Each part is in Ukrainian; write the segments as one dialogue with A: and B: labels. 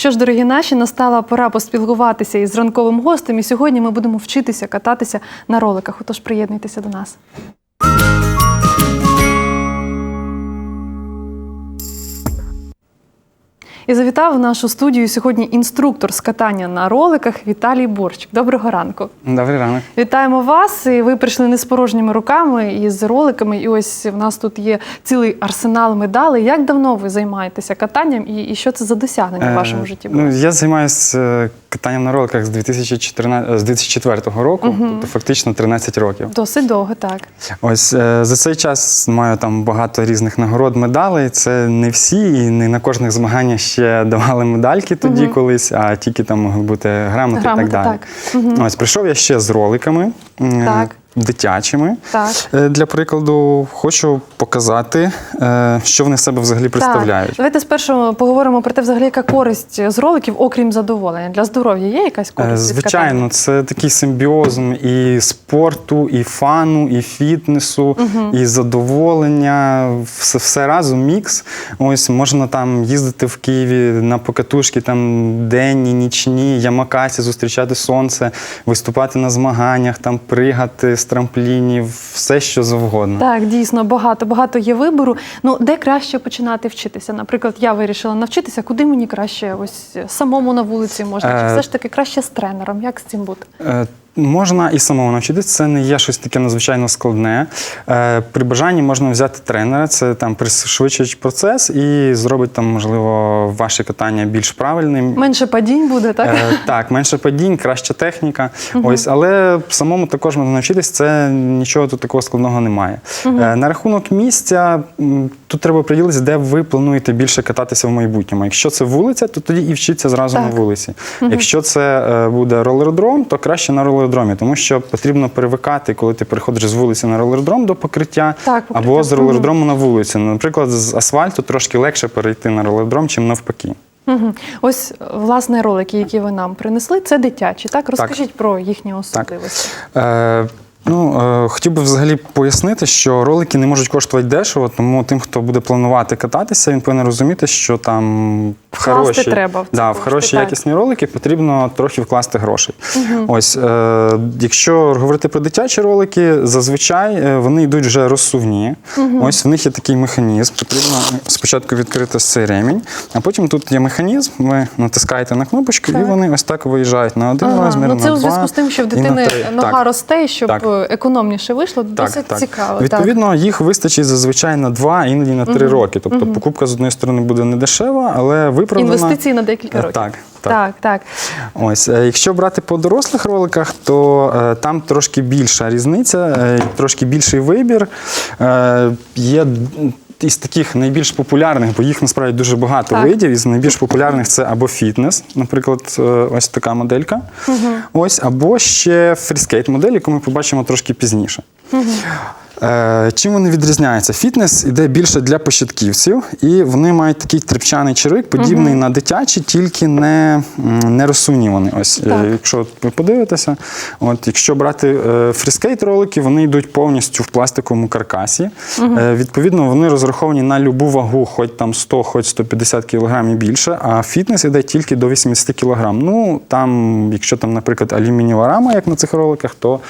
A: Що ж, дорогі наші, настала пора поспілкуватися із ранковим гостем. І сьогодні ми будемо вчитися кататися на роликах. Отож, приєднуйтеся до нас. І завітав в нашу студію сьогодні інструктор з катання на роликах Віталій Борщик. Доброго ранку.
B: Добрий ранок.
A: Вітаємо вас. І ви прийшли не з порожніми руками і з роликами. І ось в нас тут є цілий арсенал медалей. Як давно ви займаєтеся катанням і, і що це за досягнення в вашому
B: Е,
A: житті? було?
B: Ну, я займаюся катанням на роликах з 2014, з 2004 року, тобто фактично 13 років.
A: Досить довго, так.
B: Ось е, за цей час маю там багато різних нагород, медалей. Це не всі, і не на кожних змаганнях ще давали медальки тоді колись, а тільки там могли бути грамоти,
A: Грамоти,
B: і так далі.
A: так.
B: Ось прийшов я ще з роликами.
A: Так.
B: Дитячими.
A: Так.
B: Е, Для прикладу, хочу показати, е, що вони себе взагалі представляють.
A: Так. Давайте спершу поговоримо про те, взагалі, яка користь з роликів, окрім задоволення. Для здоров'я є якась
B: Е,
A: користь?
B: Звичайно, це такий симбіозм і спорту, і фану, і фітнесу, і задоволення. Все, все разом мікс. Ось можна там їздити в Києві на покатушки, там денні, нічні, ямакасі, зустрічати сонце, виступати на змаганнях, там пригати з трамплінів, все що завгодно.
A: Так, дійсно, багато, багато є вибору. Ну, де краще починати вчитися? Наприклад, я вирішила навчитися, куди мені краще ось самому на вулиці можна? Чи
B: Е,
A: все ж таки краще з тренером? Як з цим бути?
B: Е, Можна і самому навчитися, це не є щось таке надзвичайно складне. Е, При бажанні можна взяти тренера, це там пришвидшить процес і зробить там, можливо, ваше катання більш правильним.
A: Менше падінь буде, так?
B: Е, так, менше падінь, краща техніка. Ось, але самому також можна навчитись, це нічого тут такого складного немає. Е, на рахунок місця, тут треба приділитися, де ви плануєте більше кататися в майбутньому. Якщо це вулиця, то тоді і вчіться зразу
A: Так.
B: на вулиці. Якщо це буде ролеродром, то краще на ролеродромі, тому що потрібно привикати, коли ти переходиш з вулиці на ролеродром до покриття,
A: Так, покриття.
B: або з ролердрому на вулицю. Наприклад, з асфальту трошки легше перейти на ролеродром, чим навпаки.
A: Угу. Ось власне ролики, які ви нам принесли, це дитячі. Так, розкажіть про їхні особливості.
B: Е, ну, е, хотів би взагалі пояснити, що ролики не можуть коштувати дешево, тому тим, хто буде планувати кататися, він повинен розуміти, що там в
A: Вкласти
B: хороші,
A: треба в це
B: да, в
A: кошти,
B: хороші
A: так.
B: якісні ролики потрібно трохи вкласти грошей. Ось, е, якщо говорити про дитячі ролики, зазвичай е, вони йдуть вже розсувні. Ось в них є такий механізм. Потрібно спочатку відкрити цей ремінь, а потім тут є механізм. Ви натискаєте на кнопочку, і
A: Так.
B: вони ось так виїжджають на один
A: Ага,
B: розмір.
A: ну
B: на
A: це у
B: два
A: зв'язку з тим, що в
B: і на
A: дитини
B: три.
A: нога
B: Так.
A: росте, щоб
B: Так.
A: Економніше вийшло. Досить
B: так.
A: цікаво. Так.
B: Відповідно, їх вистачить зазвичай на два, іноді на три роки. Тобто покупка з одної сторони буде не дешева, але виправдана.
A: Інвестиції на декілька
B: Е,
A: років.
B: Так, так.
A: так. так.
B: Ось, е, якщо брати по дорослих роликах, то е, там трошки більша різниця, е, трошки більший вибір. Е, є із таких найбільш популярних, бо їх насправді дуже багато
A: Так.
B: видів. Із найбільш популярних це або фітнес, наприклад, е, ось така моделька. Ось, або ще фріскейт модель, яку ми побачимо трошки пізніше. Е, Чим вони відрізняються? Фітнес іде більше для початківців, і вони мають такий трепчаний червик, подібний на дитячий, тільки не, не розсувні вони. Ось, е,
A: Так.
B: якщо ви подивитеся, от, якщо брати е, фріскейт ролики, вони йдуть повністю в пластиковому каркасі. Е, відповідно, вони розраховані на любу вагу, хоч там 100, хоч 150 кг і більше, а фітнес іде тільки до 80 кг. Ну, там, якщо там, наприклад, алюмінієва рама, як на цих роликах, то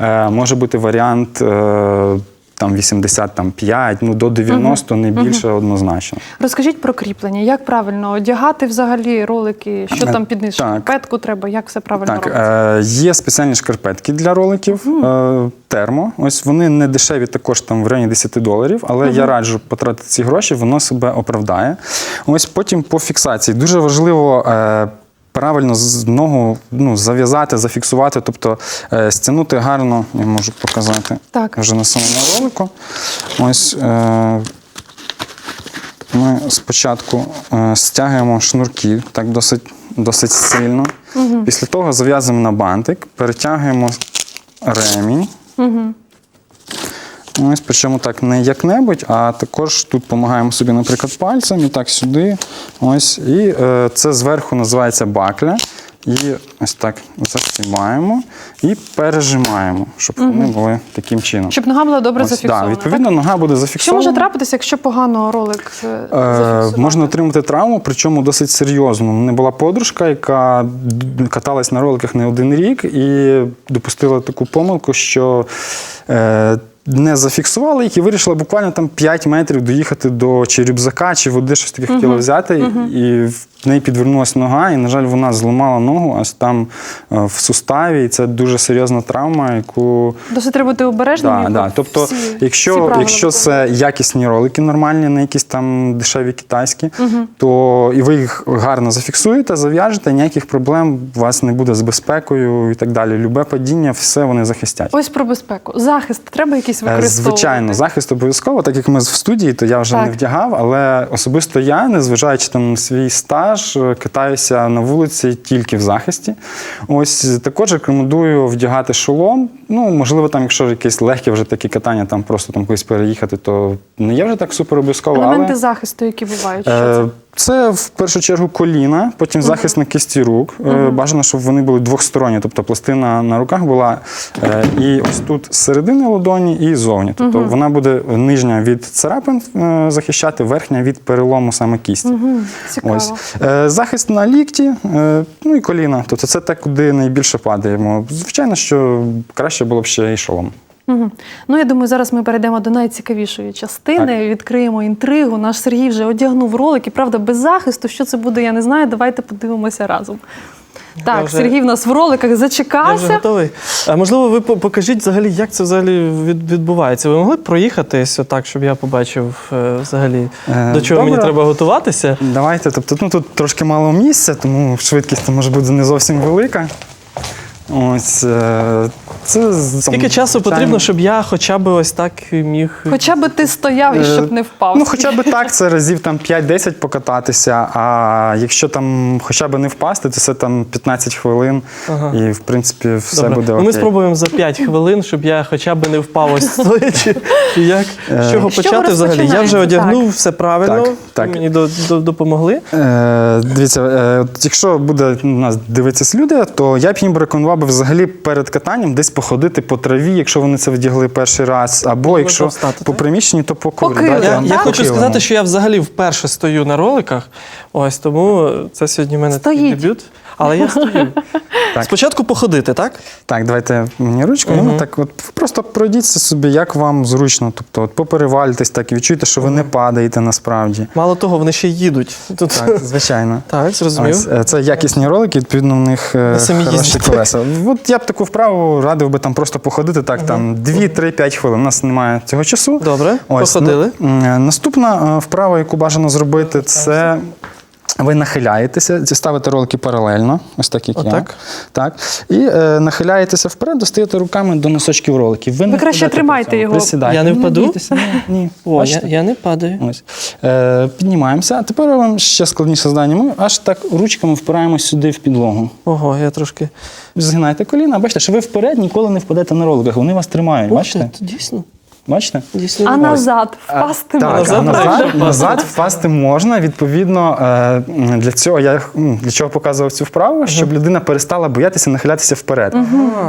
B: е, може бути варіант. Е, там 85, ну до 90, не більше однозначно.
A: Розкажіть про кріплення. Як правильно одягати взагалі ролики? Що
B: Е,
A: там під низ?
B: так.
A: Шкарпетку треба? Як все правильно
B: Так,
A: робиться?
B: е, є спеціальні шкарпетки для роликів, е, термо. Ось вони не дешеві, також там в районі 10 доларів, але я раджу потратити ці гроші, воно себе оправдає. Ось потім по фіксації. Дуже важливо. Е, Правильно з ногу ну, зав'язати, зафіксувати, тобто е, стягнути гарно, я можу показати
A: Так.
B: вже на самому ролику. Ось е, ми спочатку е, стягуємо шнурки так досить, досить сильно. Після того зав'язуємо на бантик, перетягуємо ремінь. Ось, причому так не як-небудь, а також тут допомагаємо собі, наприклад, пальцем і так сюди. Ось, і е, це зверху називається бакля. І ось так засібаємо і пережимаємо, щоб вони були таким чином.
A: Щоб нога була добре
B: Ось,
A: зафіксована.
B: да, відповідно, нога буде
A: Що може трапитися, якщо погано ролик е,
B: Е, можна отримати травму, причому досить серйозну. У мене була подружка, яка каталась на роликах не один рік і допустила таку помилку, що е, не зафіксувала їх і вирішила буквально там 5 метрів доїхати до чи рюкзака, чи води щось таке хотіла взяти. І в неї підвернулася нога, і, на жаль, вона зламала ногу ось там е, в суставі. І це дуже серйозна травма, яку
A: Досить треба бути обережним.
B: Да, да. Тобто,
A: всі- всі
B: якщо,
A: правила
B: якщо це якісні ролики нормальні, не якісь там дешеві китайські, то і ви їх гарно зафіксуєте, зав'яжете, ніяких проблем у вас не буде з безпекою і так далі. Любе падіння, все вони захистять.
A: Ось про безпеку. Захист треба якийсь
B: Е,
A: використовувати?
B: Звичайно, захист обов'язково, так як ми в студії, то я вже
A: Так.
B: не вдягав, але особисто я, незважаючи там на свій стаж, е, катаюся на вулиці тільки в захисті. Ось також рекомендую вдягати шолом. Ну, можливо, там, якщо якесь легке вже таке катання, там просто там кудись переїхати, то не є вже так супер обов'язково.
A: Елементи
B: але...
A: захисту, які бувають. Що
B: Е,
A: це?
B: Це в першу чергу коліна, потім захист на кисті рук. Е, Бажано, щоб вони були двохсторонні, тобто пластина на руках була е, і ось тут середини ладоні, і зовні. Тобто вона буде нижня від царапин е, захищати, верхня від перелому саме кісті. Ось захист на лікті, ну і коліна. Тобто це те, куди найбільше падаємо. Звичайно, що краще було б ще і шолом.
A: Мгм. Ну, я думаю, зараз ми перейдемо до найцікавішої частини. Відкриємо інтригу. Наш Сергій вже одягнув ролик, і правда, без захисту. Що це буде, я не знаю. Давайте подивимося разом. Так,
C: вже-
A: Сергій в нас в роликах
C: Я вже
A: зачекався.
C: готовий. А можливо, ви покажіть взагалі, як це взагалі від- відбувається. Ви могли б проїхатись отак, щоб я побачив е, взагалі,
B: Е,
C: до чого мені треба готуватися?
B: Давайте, тобто, ну тут трошки мало місця, тому швидкість може бути не зовсім велика. Ось е, це з-
C: Скільки
B: там,
C: часу
B: звичайно,
C: потрібно, щоб я хоча б ось так міг.
A: Хоча би ти стояв і
B: Е,
A: щоб не впав.
B: Ну, хоча б так, це разів там 5-10 покататися. А якщо там хоча б не впасти, то це там 15 хвилин.
C: Ага.
B: І в принципі все
C: Добре.
B: буде
C: Ну,
B: окей.
C: ми спробуємо за 5 хвилин, щоб я хоча б не впав ось стоячи. Чи як? З чого
A: З чого
C: почати взагалі? Я вже
A: розпочинається?
C: одягнув все правильно.
B: Так, так.
C: Мені до- до- допомогли.
B: Е, дивіться, е, якщо буде нас дивитися люди, то я б їм рекомендував би взагалі перед катанням десь походити по траві, якщо вони це вдягли перший раз, або якщо
C: встати,
B: по приміщенні, то по
A: килиму,
B: Дайте
C: Я, я хочу сказати, що я взагалі вперше стою на роликах. Ось тому це сьогодні в мене такий дебют. Але я стою.
B: Так.
C: Спочатку походити, так?
B: Так, давайте мені ручку. і ми так от просто пройдіться собі, як вам зручно. Тобто, от поперевалюйтесь так і відчуйте, що ви не падаєте насправді.
C: Мало того, вони ще їдуть. Тут...
B: Так, звичайно.
C: Так, зрозумів.
B: Ось, е, це якісні ролики, відповідно, в них е,
C: самі
B: хороші колеса. От я б таку вправу радив би там просто походити так, там 2-3-5 хвилин. У нас немає цього часу.
C: Добре, походили.
B: ну, наступна вправа, яку бажано зробити, це. Ви нахиляєтеся, ставите ролики паралельно, ось так, як я.
C: Отак?
B: Так. І е, нахиляєтеся вперед, достаєте руками до носочків роликів. Ви, не
A: краще тримайте його.
B: присідайте.
C: Я не впаду?
B: бійтеся, ні, ні.
C: О, я, я не падаю.
B: Ось. Е, піднімаємося, а тепер робимо ще складніше завдання. Ми аж так ручками впираємось сюди в підлогу.
C: Ого, я трошки.
B: Згинайте коліна, бачите, що ви вперед ніколи не впадете на роликах, вони вас тримають.
C: Ух
B: Бачите?
C: ти, Дійсно.
B: Бачите?
A: А назад впасти
B: Так,
A: можна.
B: а
C: Назад
B: назад, назад впасти можна. Відповідно, е, для цього я м, для чого показував цю вправу, щоб людина перестала боятися нахилятися вперед.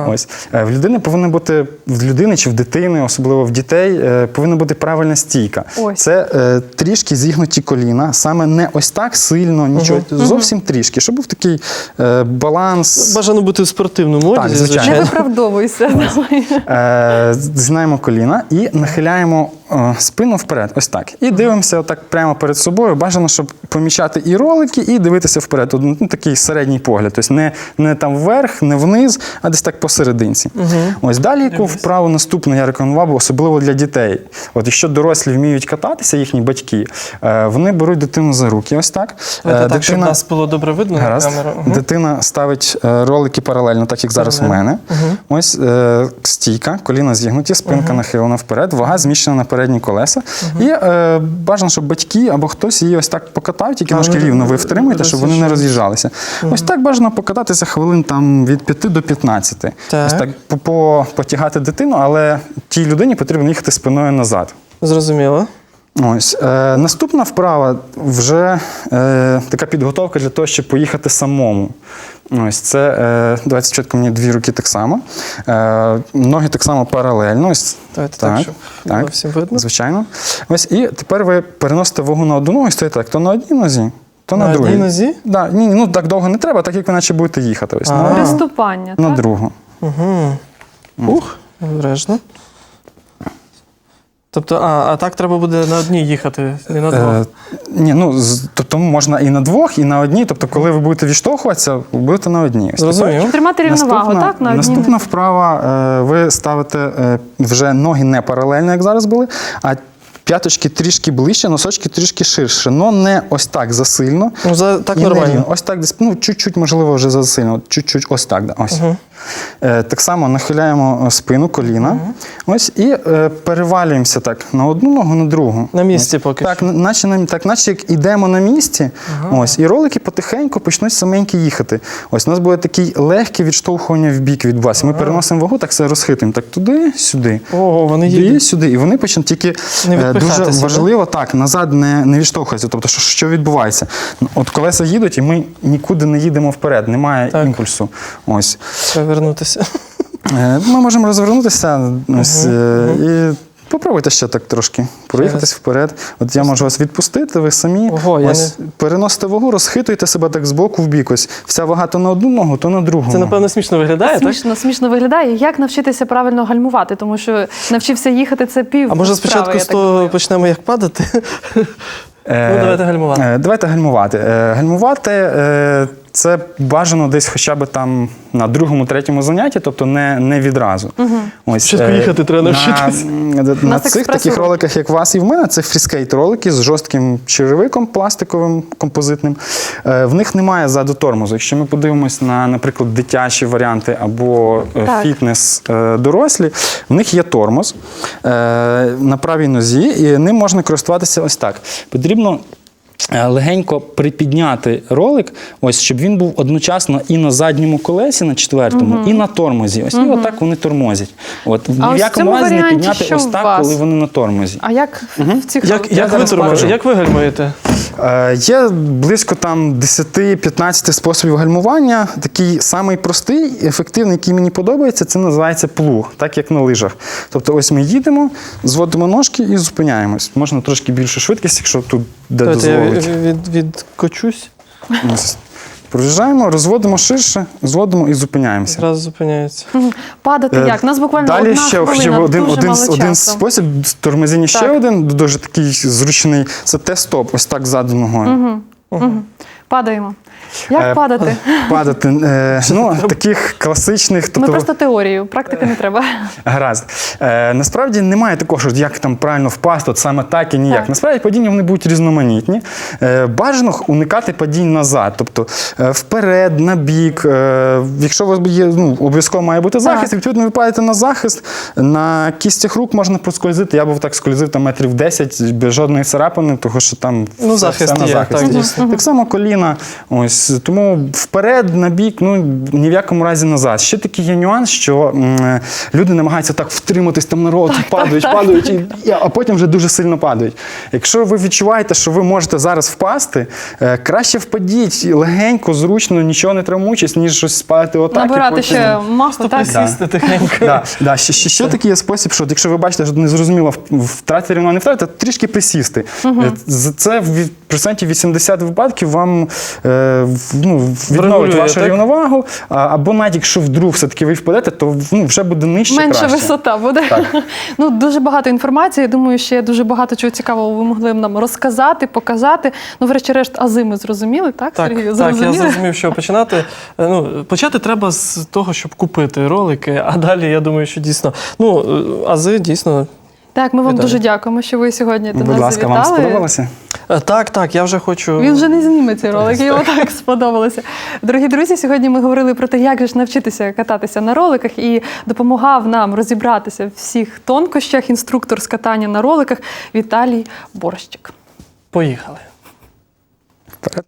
B: Ось Е, в людини повинна бути в людини чи в дитини, особливо в дітей, е, повинна бути правильна стійка.
A: Ось.
B: Це е, трішки зігнуті коліна, саме не ось так сильно, нічого зовсім трішки, щоб був такий е, баланс.
C: Бажано бути в спортивному
B: Так,
C: одязі,
B: звичайно.
A: Не виправдовуйся. Давай.
B: Е, згинаємо коліна і нахиляємо е, спину вперед. Ось так. І дивимося отак прямо перед собою. Бажано, щоб помічати і ролики, і дивитися вперед. Ну, такий середній погляд. Тобто не, не там вверх, не вниз, а десь так посерединці. Ось далі, яку вправу наступну я рекомендував, особливо для дітей. От якщо дорослі вміють кататися, їхні батьки, е, вони беруть дитину за руки. Ось так.
C: Давайте
B: Е,
C: так, щоб нас було добре видно на камеру. Мгм.
B: Дитина ставить е, ролики паралельно, так як зараз у мене. Ось е, стійка, коліна зігнуті, спинка нахилена вперед, вага зміщена на передні колеса. І е, бажано, щоб батьки або хтось її ось так покатав, тільки ножки
C: ну,
B: рівно ви втримуєте, щоб вони не роз'їжджалися. Ось так бажано покататися хвилин там від 5 до 15.
C: Так.
B: Ось так по- по- потягати дитину, але тій людині потрібно їхати спиною назад.
C: Зрозуміло.
B: Ось. Е, наступна вправа вже е, така підготовка для того, щоб поїхати самому. Ось це, е, давайте спочатку мені дві руки так само. Е, ноги так само паралельно. Ось,
C: Давайте так, щоб було всім видно.
B: Звичайно. Ось, і тепер ви переносите вагу на одну ногу і стоїте так, то на одній нозі, то на,
C: На одній
B: другій.
C: нозі?
B: Да, ні, ну так довго не треба, так як ви наче будете їхати. Ось, на,
A: Приступання.
B: на
A: так?
B: другу.
C: Угу. Ух, обережно. Тобто, а, а так треба буде на одній їхати, не на двох.
B: Е, ні, ну, з- тобто можна і на двох, і на одній. Тобто, коли ви будете відштовхуватися, ви будете на одній. Ось
C: Зрозумів.
A: Щоб тримати рівновагу,
B: Наступна,
A: так? На одній
B: наступна вправа. е, Ви ставите е, вже ноги не паралельно, як зараз були, а п'яточки трішки ближче, носочки трішки ширше. Но не ось так засильно.
C: Ну, за, так
B: і не
C: нормально.
B: рівно. Ось так десь, ну, чуть-чуть, можливо, вже засильно. Чуть-чуть, ось так. Да, ось. Е, так само нахиляємо е, спину, коліна. Ось, і е, перевалюємося так на одну ногу, на другу.
C: На місці
B: Ось.
C: поки
B: так,
C: що.
B: наче, так, наче як ідемо на місці, ось, і ролики потихеньку почнуть саменькі їхати. Ось у нас буде такий легке відштовхування в бік від вас. Ми переносимо вагу, так все розхитуємо. Так туди, сюди.
C: Ого, вони
B: Туди,
C: їдуть.
B: сюди. І вони почнуть тільки
C: Не
B: е, дуже важливо так, назад не, не відштовхуватися. Тобто, що, що відбувається? От колеса їдуть, і ми нікуди не їдемо вперед, немає
C: Так.
B: імпульсу. Ось.
C: Треба вернутися.
B: Е, Ми можемо розвернутися ось, е, і попробуйте ще так трошки проїхатись вперед. От я можу вас відпустити, ви самі
C: Ого, я
B: ось, переносите вагу, розхитуйте себе так з боку в бік. Ось вся вага то на одну ногу, то на другу.
C: Це, напевно, смішно виглядає, так?
A: Смішно, смішно виглядає. Як навчитися правильно гальмувати? Тому що навчився їхати це пів.
C: А може
A: справи,
C: спочатку
A: я
C: з
A: так
C: того
A: думаю.
C: почнемо як падати?
B: Е,
C: Ну, давайте гальмувати.
B: е, Давайте гальмувати. Е, Гальмувати е, це бажано десь хоча б там на другому, третьому занятті, тобто не, не відразу. Ось,
C: Спочатку
B: е,
C: їхати треба навчитись.
B: На, на,
A: нас
B: цих таких роликах, як у вас і в мене, це фріскейт ролики з жорстким черевиком пластиковим композитним. Е, В них немає ззаду тормозу. Якщо ми подивимось на, наприклад, дитячі варіанти або е,
A: Так.
B: фітнес е, дорослі, в них є тормоз е, на правій нозі, і ним можна користуватися ось так. Потрібно. Е, Легенько припідняти ролик, ось щоб він був одночасно і на задньому колесі, на четвертому, і на тормозі. Ось і отак вони тормозять. От
A: А
B: в якому разі не підняти ось так, коли вони на тормозі.
A: А як в цих
C: Як, як, ви тормозите? як ви гальмуєте?
B: Е, Є близько там 10-15 способів гальмування. Такий самий простий, ефективний, який мені подобається, це називається плуг, так як на лижах. Тобто, ось ми їдемо, зводимо ножки і зупиняємось. Можна трошки більшу швидкість, якщо тут де
C: Давайте я
B: дозволить.
C: від, від, відкочусь,
B: Ось. Проїжджаємо, розводимо ширше, зводимо і зупиняємося.
C: зразу зупиняється.
A: Падати
B: Е,
A: як? У нас буквально
B: Далі
A: одна
B: ще,
A: хвилина,
B: ще один,
A: дуже
B: один,
A: мало
B: один
A: часу.
B: спосіб тормозіння ще
A: Так.
B: один, дуже такий зручний. Це те-стоп, ось так ззаду ногою.
A: Падаємо. Як
B: Е,
A: падати?
B: Падати. Е, ну, таких класичних.
A: Ми
B: Тобто,
A: просто теорію, практики не треба.
B: Гаразд. Е, насправді немає такого, що як там правильно впасти, от саме так і ніяк.
A: Так.
B: Насправді падіння вони будуть різноманітні. Е, бажано уникати падінь назад, тобто е, вперед, на бік. Е, якщо у вас є, ну, обов'язково має бути захист, відповідно, ви падаєте на захист, на кістях рук можна проскользити. Я був так скользив там метрів 10 без жодної царапини, тому що там
C: Ну,
B: все-
C: захист
B: все на
C: є,
B: захисті.
C: так.
B: Так само коліна. Ось тому вперед, на бік, ну ні в якому разі назад. Ще такий є нюанс, що м, люди намагаються так втриматись там на ролику, падають, падають, і, а потім вже дуже сильно падають. Якщо ви відчуваєте, що ви можете зараз впасти, е, краще впадіть легенько, зручно, нічого не травмуючись, ніж щось спати отак. і
A: Набирати
B: потім-
A: ще маху, так?
C: Присісти тихенько.
B: Да, да. Ще, ще, ще такий є спосіб, що от якщо ви бачите, що не зрозуміло, втратити рівно, не втратити, трішки присісти. Е, з- Це в від- процентів 80 випадків вам е, ну, відновить вашу
C: так?
B: рівновагу. А, або навіть якщо вдруг все-таки ви впадете, то ну, вже буде нижче
A: Менша
B: краще.
A: висота буде. Ну, дуже багато інформації. Я Думаю, ще дуже багато чого цікавого ви могли б нам розказати, показати. Ну, врешті-решт, ази ми зрозуміли, так,
C: Так,
A: Сергію?
C: так, я
A: Зрозуміли?
C: зрозумів, що починати. Е, Ну, почати треба з того, щоб купити ролики, а далі я думаю, що дійсно. Ну, е, ази дійсно.
A: Так, ми вам
C: Вітаю.
A: дуже дякуємо, що ви сьогодні до
B: Будь
A: нас
B: ласка,
A: завітали.
B: вам сподобалося?
C: Так, так, я вже хочу.
A: Він вже не зніме цей ролик, йому так сподобалося. Дорогі друзі, сьогодні ми говорили про те, як же ж навчитися кататися на роликах, і допомагав нам розібратися в всіх тонкощах інструктор з катання на роликах Віталій Борщик.
C: Поїхали.
B: Вперед.